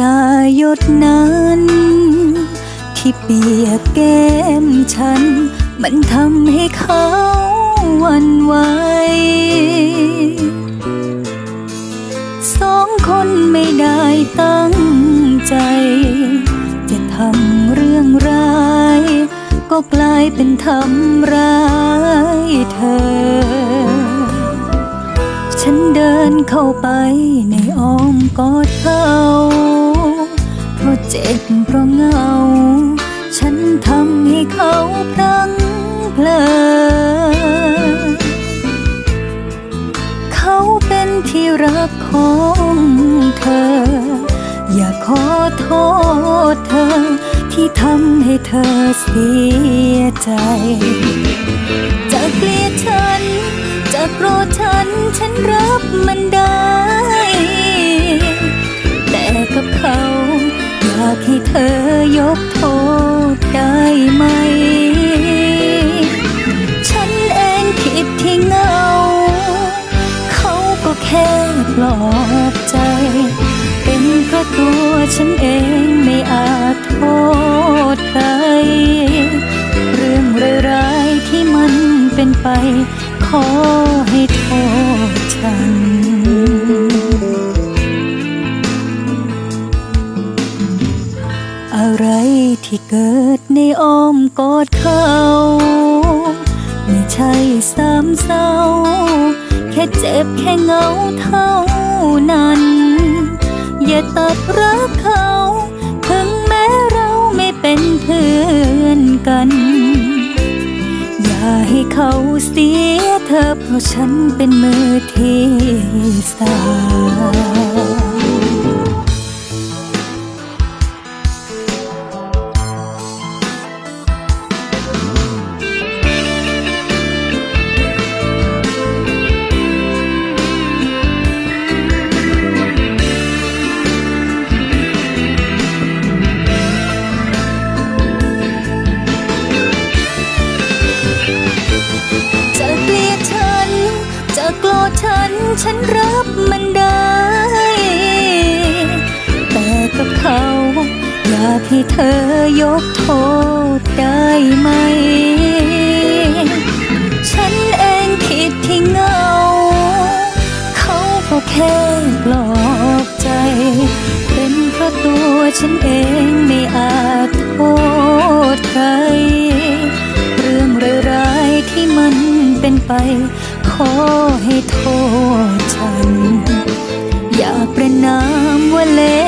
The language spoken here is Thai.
ตาหยดนั้น ที่เปียกแก้มฉัน มันทำให้เขาวันไหวสองคนไม่ได้ตั้งใจ จะทำเรื่องร้าย ก็กลายเป็นทำร้ายเธอ ฉันเดินเข้าไปในอ้อมกอดเขา จ็บเพราะเหงา ฉันทำให้เขาพลังเพลอเขาเป็นที่รักของเธอ อยากขอโทษเธอ ที่ทำให้เธอเสียใจ จะเกลียดฉัน จะโกรธฉัน ฉันรับมันได้ แต่กับเขาากให้เธอยกโทษได้ไหม ฉันเองผิดที่เงา เขาก็แค่ปลอบใจ เป็นเพราะตัวฉันเองไม่อาจโทษใคร เรื่องร้ายๆที่มันเป็นไป ขอให้โทษฉัน อะไรที่เกิดในอ้อมกอดเขา ไม่ใช่สามเศร้า แค่เจ็บแค่เหงาเท่านั้น อย่าตัดรักเขา ถึงแม้เราไม่เป็นเพื่อนกัน อย่าให้เขาเสียเธอเพราะฉันเป็นมือที่สาม โกรธฉัน ฉันรับมันได้ แต่กับเขา อยากให้เธอยกโทษได้ไหม ฉันเองผิดที่เงา เขาก็แค่ปลอบใจ เป็นเพราะตัวฉันเองไม่อาจโทษใคร เรื่องร้ายๆที่มันเป็นไป ขอให้โทษฉัน อย่าประนามว่าเลว